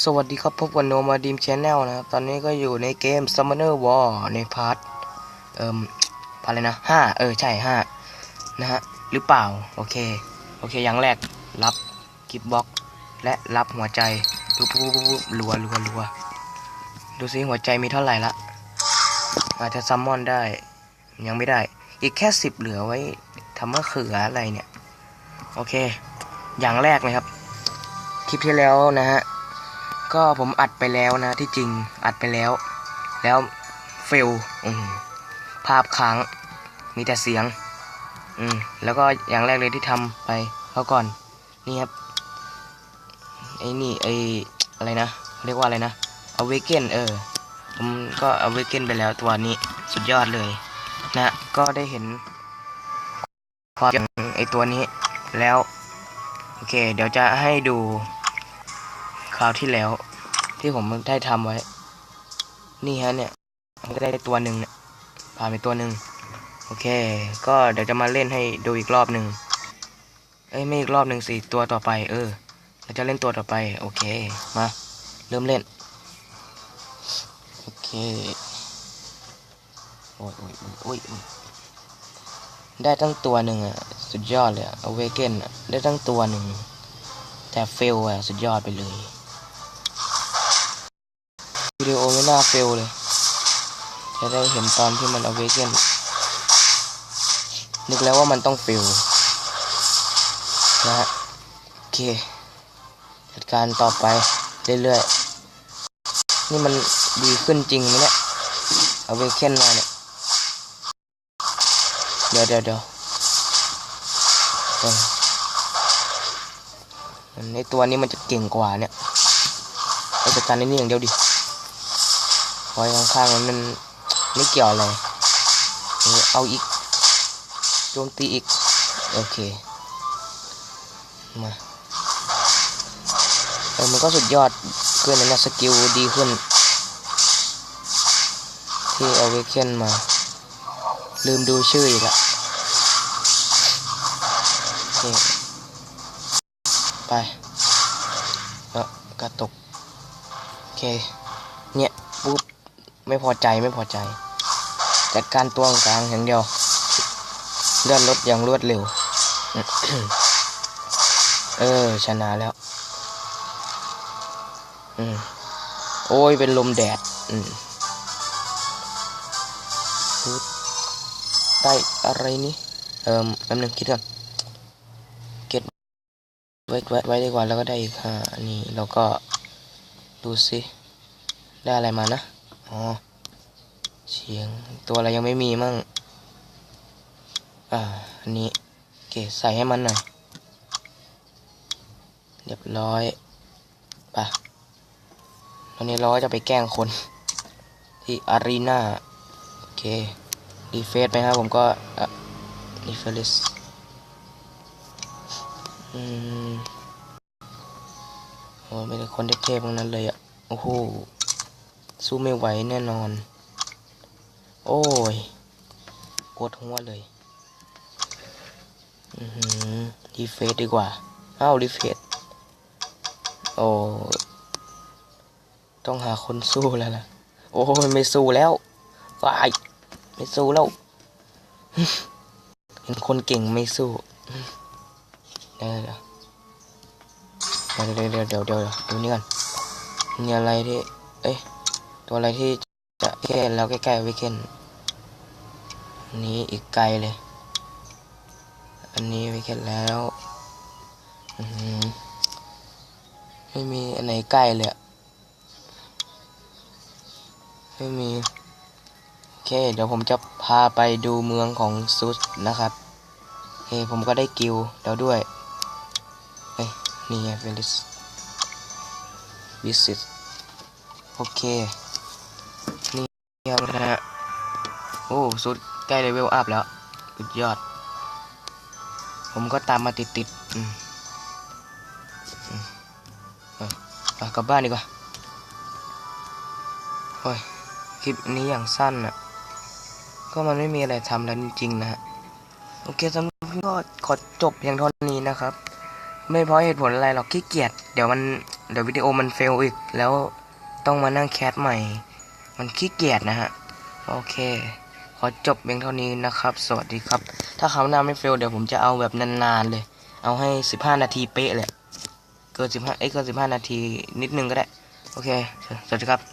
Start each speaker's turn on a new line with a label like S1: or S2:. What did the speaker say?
S1: สวัสดีครับพบกับโนมาดีมชแนลนะครับ ตอนนี้ก็อยู่ในเกม Summoner War ในพาร์ทเอ่มพาร์ทอะไรนะห้าเออ ใช่ห้านะฮะ หรือเปล่า โอเค โอเค อย่างแรก รับกิฟบ็อก และรับหัวใจปุ๊บปุ๊บปุ๊บปุ๊บรัวรัวรัวดูซิหัวใจมีเท่าไหร่ละ อาจจะซัมมอนได้ ยังไม่ได้ อีกแค่สิบเหลือไว้ทำมะเขืออะไรเนี่ย โอเค อย่างแรกนะครับ คลิปที่แล้วนะฮะ ก็ผมอัดไปแล้วนะที่จริงอัดไปแล้ว แล้วเฟลภาพค้างมีแต่เสียง อืมแล้วก็อย่างแรกเลยที่ทำไปเขาก่อน นี่ครับไอ้นี่ไอ้อะไรนะ เรียกว่าอะไรนะ Awaken เออ ผมก็ Awaken ไปแล้วตัวนี้สุดยอดเลย นะ ก็ได้เห็นความอย่างไอ้ตัวนี้แล้ว โอเค เดี๋ยวจะให้ดู ราวที่แล้ว ที่ผมได้ทำไว้ นี่ฮะเนี่ยมันก็ได้ตัวหนึ่งเนี่ยผ่านไปตัวหนึ่งโอเค ก็เดี๋ยวจะมาเล่นให้ดูอีกรอบหนึ่งเอ้ยไม่อีกรอบหนึ่งสิตัวต่อไป เออเราจะเล่นตัวต่อไป โอเคมาเริ่มเล่นโอเคโอ้ยโอ้ยโอ้ยอยอยได้ตั้งตัวหนึ่งอะสุดยอดเลยเอเวเกนอะได้ตั้งตัวหนึ่งแต่เฟลอะสุดยอดไปเลย วิดีโอไม่น่าเฟลเลย จะได้เห็นตอนที่มันเอาเวเกนนึกแล้วว่ามันต้องเฟลนะฮะโอเค จัดการต่อไปเรื่อยๆ นี่มันดีขึ้นจริงไหมเนี่ย เอาเวเกนมาเนี่ย เดี๋ยวเดี๋ยวเดี๋ยวเออในตัวนี้มันจะเก่งกว่าเนี่ยไปจัดการในนี่อย่างเดียวดิ ไว้ข้างๆมันมันไม่เกี่ยวอะไรเอาอีกโจมตีอีก โอเค มา เออ มันก็สุดยอดขึ้นนะสกิลดีขึ้น ที่เอาเวเคนมา ลืมดูชื่ออีกอะโอเคไปแล้วกระตกโอเค ไม่พอใจไม่พอใจ จัดการตัวกลางอย่างเดียวเลื่อนรถอย่างรวดเร็ว เออ ชนะแล้ว อืมโอ้ย เป็นลมแดด อืมได้อะไรนี่ เอิมแป๊บนึงคิดก่อน เก็บไว้ไว้ไว้ดีกว่า แล้วก็ได้อีกห้าอันนี้แล้วก็ดูสิ ได้อะไรมานะ อ๋อ เสียงตัวอะไรยังไม่มีมั่ง อ่า อันนี้โอเคใส่ให้มันหน่อย เรียบร้อยไปะตอนนี้เราก็จะไปแกล้งคน ที่อารีนาโอเครีเฟซไปครับผมก็อะรีเฟซอืมโอ้ไม่ได้คนเทพๆทั้งนั้นเลยอะ โอ้โห สู้ไม่ไหวแน่นอน โอ้ยปวดหัวเลย อือหือรีเฟซดีกว่า เอ้ารีเฟซโอ้ ต้องหาคนสู้แล้วล่ะ โอ้ยไม่สู้แล้ววายไม่สู้แล้ว เห็นคนเก่งไม่สู้เดี๋ยวเดี๋ยวเดี๋ยวเดี๋ยวเดี๋ยวเดี๋ยวดูนี่ก่อนมีอะไรที่ เอ้ย ตัวอะไรที่จะแค่แล้วใกล้ๆวิเคนอันนี้อีกไกลเลย อันนี้วิเคนแล้วอือหือไม่มีอันไหนใกล้เลยอะไม่มีโอเค เดี๋ยวผมจะพาไปดูเมืองของซุสนะครับโอเคผมก็ได้กิลแล้วด้วยเอ้ยนี่ไงเวลิสวิสิตโอเค นี่ครับนะฮะ โอ้ สุดใกล้เลเวลอัพแล้ว สุดยอด ผมก็ตามมาติดติดๆอืมอืมออไปกลับบ้านดีกว่าโอ้ย คลิปนี้อย่างสั้นอะก็มันไม่มีอะไรทำแล้วจริงๆนะฮะ โอเคสำหรับพี่ก็ขอจบเพียงเท่านี้นะครับ ไม่เพราะเหตุผลอะไรหรอกขี้เกียจ เดี๋ยวมัน เดี๋ยววิดีโอมันเฟลอีก แล้วต้องมานั่งแคสใหม่ มันขี้เกียจนะฮะ โอเค ขอจบเพียงเท่านี้นะครับ สวัสดีครับ ถ้าคราหน้าไม่เฟลเดี๋ยวผมจะเอาแบบนานๆเลย เอาให้ 15 นาทีเป๊ะเลย เกิน 15 เอ้ยเกิน 15 นาทีนิดนึงก็ได้ โอเค สวัสดีครับ